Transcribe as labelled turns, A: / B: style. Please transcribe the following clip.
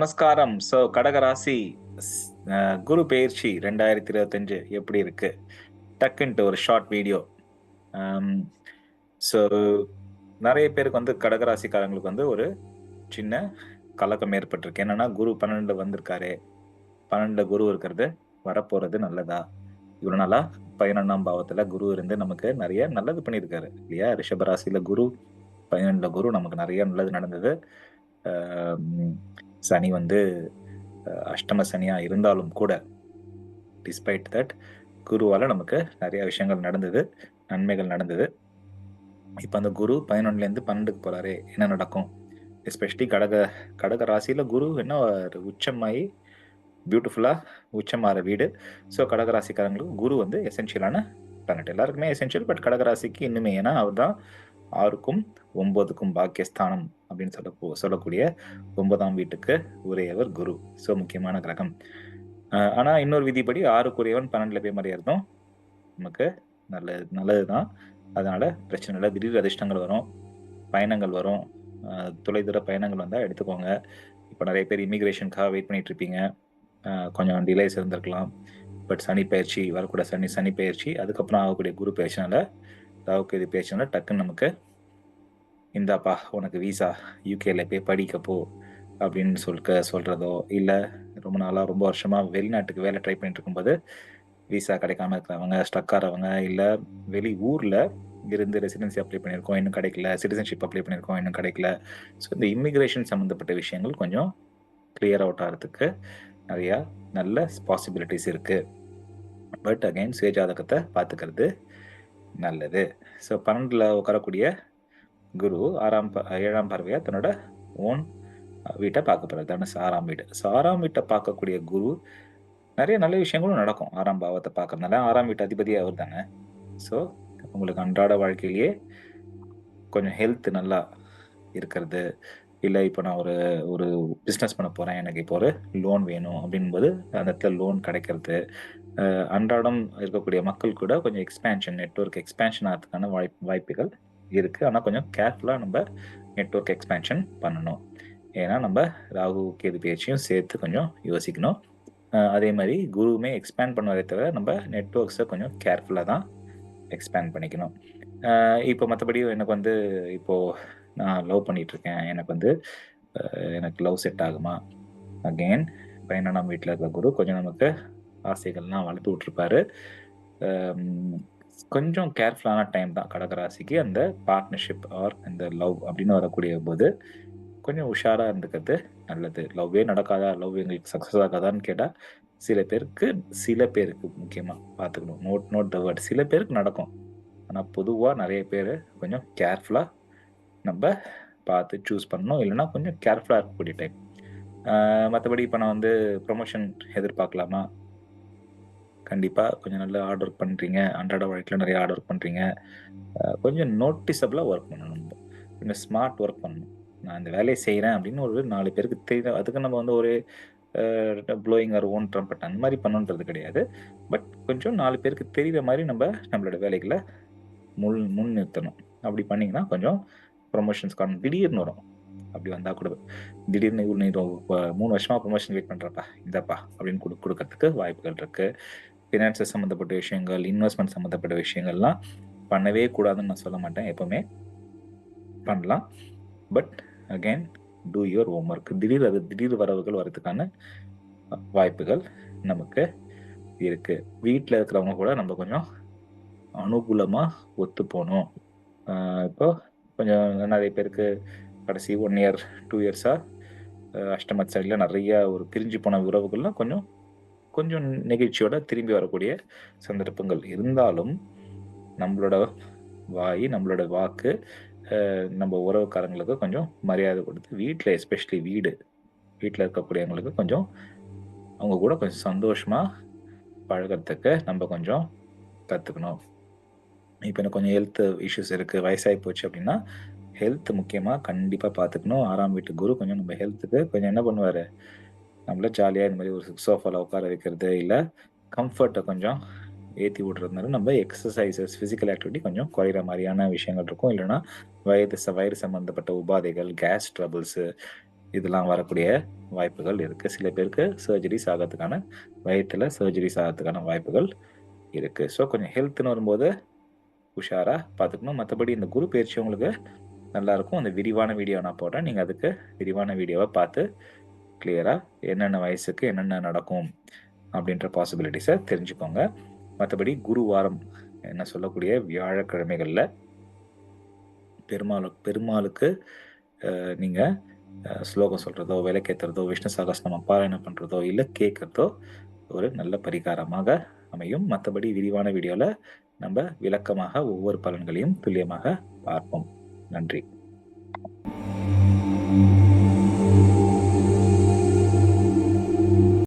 A: நமஸ்காரம். ஸோ கடகராசி குரு பயிற்சி ரெண்டாயிரத்தி இருபத்தஞ்சு எப்படி இருக்கு? டக்குன்ட்டு ஒரு ஷார்ட் வீடியோ ஸோ நிறைய பேருக்கு வந்து கடகராசிக்காரங்களுக்கு வந்து ஒரு சின்ன கலக்கம் ஏற்பட்டிருக்கு. என்னன்னா குரு பன்னெண்டு வந்திருக்காரு. பன்னெண்டுல குரு இருக்கிறது வரப்போறது நல்லதா? இவ்வளோ நாளா பதினொன்னாம் பாவத்துல குரு இருந்து நமக்கு நிறைய நல்லது பண்ணியிருக்காரு இல்லையா? ரிஷபராசியில குரு பதினெண்டுல குரு நமக்கு நிறைய நல்லது நடந்தது. சனி வந்து அஷ்டம சனியாக இருந்தாலும் கூட டிஸ்பைட் தட் குருவால் நமக்கு நிறைய விஷயங்கள் நடந்தது நன்மைகள் நடந்தது. இப்போ அந்த குரு பதினொன்றுலேருந்து பன்னெண்டுக்கு போகிறாரு என்ன நடக்கும்? எஸ்பெஷலி கடக கடக ராசியில் குரு என்ன ஒரு உச்சமாயி பியூட்டிஃபுல்லா உச்சமாற வீடு. ஸோ கடகராசிக்காரங்களுக்கு குரு வந்து எசென்ஷியலான பிளானட் எல்லாருக்குமே எசென்ஷியல் பட் கடகராசிக்கு இன்னுமே ஏன்னா அவர் தான் ஆறுக்கும் ஒம்பதுக்கும் பாக்கியஸ்தானம். அப்படின்னு சொல்ல சொல்லக்கூடிய ஒன்பதாம் வீட்டுக்கு உரியவர் குரு. ஸோ முக்கியமான கிரகம். ஆனால் ஆனா இன்னொரு விதிப்படி ஆறுக்குரியவன் பன்னெண்டுல போய் மறையறதும் நமக்கு நல்லது நல்லதுதான். அதனால பிரச்சனை இல்லை. திடீர் அதிர்ஷ்டங்கள் வரும். பயணங்கள் வரும். தொலைதூர பயணங்கள் வந்தால் எடுத்துக்கோங்க. இப்போ நிறைய பேர் இமிக்ரேஷனுக்காக வெயிட் பண்ணிட்டு இருப்பீங்க கொஞ்சம் டிலேஸ் இருந்திருக்கலாம். பட் சனி பயிற்சி வரக்கூட சனி சனி பயிற்சி அதுக்கப்புறம் ஆகக்கூடிய குரு பயிற்சினால ராவுக்கு இது பயிற்சினால டக்குன்னு நமக்கு இந்தாப்பா உனக்கு விசா யூகேல போய் படிக்க போ அப்படின்னு சொல்லிக்க சொல்றதோ இல்லை ரொம்ப நாளாக ரொம்ப வருஷமா வெளிநாட்டுக்கு வேலை ட்ரை பண்ணிட்டு இருக்கும்போது விசா கிடைக்காம இருக்கிறவங்க ஸ்டக் ஆகிறவங்க இல்லை வெளி ஊர்ல இருந்து ரெசிடென்சி அப்ளை பண்ணியிருக்கோம் இன்னும் கிடைக்கல சிட்டிசன்ஷிப் அப்ளை பண்ணியிருக்கோம் இன்னும் கிடைக்கல. ஸோ இந்த இமிக்ரேஷன் சம்மந்தப்பட்ட விஷயங்கள் கொஞ்சம் கிளியர் அவுட் ஆகிறதுக்கு நிறையா நல்ல பாசிபிலிட்டிஸ் இருக்குது பட் அகைன் சுயஜாதகத்தை பார்த்துக்கிறது நல்லது. ஸோ பன்னெண்டில் உட்காரக்கூடிய குரு ஆறாம் ப- ஏழாம் பார்வையா தன்னோட ஓன் வீட்டை பார்க்க போறாரு. தனுசு ஆறாம் வீடு. ஸோ ஆறாம் வீட்டை பார்க்கக்கூடிய குரு நிறைய நல்ல விஷயங்களும் நடக்கும். ஆறாம் பாவத்தை பார்க்கறதுனால ஆறாம் வீட்டு அதிபதி அவர் தானே. ஸோ உங்களுக்கு அன்றாட வாழ்க்கையிலேயே கொஞ்சம் ஹெல்த் நல்லா இருக்கிறது. இல்லை இப்போ நான் ஒரு ஒரு பிஸ்னஸ் பண்ண போகிறேன் எனக்கு இப்போ ஒரு லோன் வேணும் அப்படின்போது அந்த இடத்துல லோன் கிடைக்கிறது. அன்றாடம் இருக்கக்கூடிய மக்கள் கூட கொஞ்சம் எக்ஸ்பேன்ஷன் நெட்வொர்க் எக்ஸ்பேன்ஷன் ஆகிறதுக்கான வாய்ப்பு வாய்ப்புகள் இருக்குது ஆனால் கொஞ்சம் கேர்ஃபுல்லாக நம்ம நெட்வொர்க் எக்ஸ்பேன்ஷன் பண்ணணும். ஏன்னா நம்ம ராகு கேது பேச்சையும் சேர்த்து கொஞ்சம் யோசிக்கணும். அதே மாதிரி குருவுமே எக்ஸ்பேண்ட் பண்ணுவதை தவிர நம்ம நெட்வொர்க்ஸை கொஞ்சம் கேர்ஃபுல்லாக தான் எக்ஸ்பேண்ட் பண்ணிக்கணும். இப்போ மற்றபடி எனக்கு வந்து இப்போது நான் லவ் பண்ணிகிட்ருக்கேன் எனக்கு வந்து எனக்கு லவ் செட் ஆகுமா? அகெயின் பையனாம் வீட்டில் இருக்க குரு கொஞ்சம் நமக்கு ஆசைகள்லாம் வளர்த்து விட்ருப்பாரு கொஞ்சம் கேர்ஃபுல்லான டைம் தான் கடகராசிக்கு அந்த பார்ட்னர்ஷிப் ஆர் இந்த லவ் அப்படின்னு வரக்கூடிய போது கொஞ்சம் உஷாராக இருந்துக்கிறது நல்லது. லவ்வே நடக்காதா? லவ் எங்களுக்கு சக்ஸஸ் ஆகாதான்னு கேட்டால் சில பேருக்கு சில பேருக்கு முக்கியமாக பார்த்துக்கணும். நோட் நோட் த வேர்ட் சில பேருக்கு நடக்கும். ஆனால் பொதுவாக நிறைய பேர் கொஞ்சம் கேர்ஃபுல்லாக நம்ம பார்த்து சூஸ் பண்ணணும். இல்லைன்னா கொஞ்சம் கேர்ஃபுல்லாக இருக்கக்கூடிய டைம் மற்றபடி இப்போ நான் வந்து ப்ரொமோஷன் எதிர்பார்க்கலாமா? கண்டிப்பா கொஞ்சம் நல்லா ஹார்ட் ஒர்க் பண்றீங்க. அன்றாட வாழ்க்கையில நிறைய ஹார்ட் ஒர்க் பண்றீங்க கொஞ்சம் நோட்டிசபிளா ஒர்க் பண்ணணும் நம்ம. கொஞ்சம் ஸ்மார்ட் ஒர்க் பண்ணணும். நான் இந்த வேலையை செய்கிறேன் அப்படின்னு ஒரு நாலு பேருக்கு தெரியும். அதுக்கு நம்ம வந்து ஒரு ப்ளோயிங் ஆர் ஓன் ட்ரம்பட் அந்த மாதிரி பண்ணுன்றது கிடையாது. பட் கொஞ்சம் நாலு பேருக்கு தெரிகிற மாதிரி நம்ம நம்மளோட வேலைகளை முன் முன் நிறுத்தணும் அப்படி பண்ணிங்கன்னா கொஞ்சம் ப்ரொமோஷன்ஸ் காரணம் திடீர்னு வரும். அப்படி வந்தால் கூட திடீர்னு இவ்வளோ நீ மூணு வருஷமாக ப்ரொமோஷன் வெயிட் பண்ணுறப்பா இந்தப்பா அப்படின்னு கொடு கொடுக்கறதுக்கு வாய்ப்புகள் இருக்குது ஃபினான்சஸ் சம்மந்தப்பட்ட விஷயங்கள் இன்வெஸ்ட்மெண்ட் சம்மந்தப்பட்ட விஷயங்கள்லாம் பண்ணவே கூடாதுன்னு நான் சொல்ல மாட்டேன் எப்பவுமே பண்ணலாம். But again do your homework திடீர் அது திடீர் வரவுகள் வரதுக்கான வாய்ப்புகள் நமக்கு இருக்குது வீட்டில் இருக்கிறவங்க கூட நம்ம கொஞ்சம் அனுகூலமாக ஒத்து போகணும். இப்போ கொஞ்சம் நிறைய பேருக்கு கடைசி ஒன் இயர் டூ இயர்ஸாக அஷ்டமத் சைடில் நிறைய ஒரு பிரிஞ்சு போன உறவுகள்லாம் கொஞ்சம் கொஞ்சம் நெகிழ்ச்சியோட திரும்பி வரக்கூடிய சந்தர்ப்பங்கள் இருந்தாலும் நம்மளோட வாய் நம்மளோட வாக்கு நம்ம உறவுக்காரங்களுக்கு கொஞ்சம் மரியாதை கொடுத்து வீட்டில் எஸ்பெஷலி வீடு வீட்டில் இருக்கக்கூடியவங்களுக்கு கொஞ்சம் அவங்க கூட கொஞ்சம் சந்தோஷமாக பழகிறதுக்கு நம்ம கொஞ்சம் கற்றுக்கணும் இப்போ எனக்கு கொஞ்சம் ஹெல்த் இஷ்யூஸ் இருக்குது வயசாகி போச்சு அப்படின்னா ஹெல்த் முக்கியமாக கண்டிப்பாக பார்த்துக்கணும் ஆறாம் வீட்டு குரு கொஞ்சம் நம்ம ஹெல்த்துக்கு கொஞ்சம் என்ன பண்ணுவார்? நம்மள ஜாலியாக இந்த மாதிரி ஒரு சோஃபாவில் உட்கார வைக்கிறது இல்லை கம்ஃபர்ட்டை கொஞ்சம் ஏற்றி விடுறதுனால நம்ம எக்ஸசைசஸ் ஃபிசிக்கல் ஆக்டிவிட்டி கொஞ்சம் குறையிற மாதிரியான விஷயங்கள் இருக்கும். இல்லைன்னா வயது ச- வயிறு சம்மந்தப்பட்ட உபாதைகள் கேஸ் ட்ரபிள்ஸு இதெல்லாம் வரக்கூடிய வாய்ப்புகள் இருக்குது சில பேருக்கு சர்ஜரிஸ் ஆகிறதுக்கான வயிற்றில் சர்ஜரிஸ் ஆகிறதுக்கான வாய்ப்புகள் இருக்குது ஸோ கொஞ்சம் ஹெல்த்னு வரும்போது உஷாராக பார்த்துக்கணும். மற்றபடி இந்த குரு பயிற்சி உங்களுக்கு நல்லாயிருக்கும் அந்த விரிவான வீடியோ நான் போடுறேன். நீங்கள் அதுக்கு விரிவான வீடியோவை பார்த்து கிளியராக என்னென்ன வயசுக்கு என்னென்ன நடக்கும் அப்படின்ற பாசிபிலிட்டிஸை தெரிஞ்சுக்கோங்க. மற்றபடி குரு வாரம் என்ன சொல்லக்கூடிய வியாழக்கிழமைகளில் பெருமாள் பெருமாளுக்கு நீங்கள் ஸ்லோகம் சொல்கிறதோ விளக்கேற்றுறதோ விஷ்ணு சகஸ்நாமம் பாராயணம் பண்ணுறதோ இல்லை கேட்குறதோ ஒரு நல்ல பரிகாரமாக அமையும். மற்றபடி விரிவான வீடியோவில் நம்ம விளக்கமாக ஒவ்வொரு பலன்களையும் துல்லியமாக பார்ப்போம். நன்றி.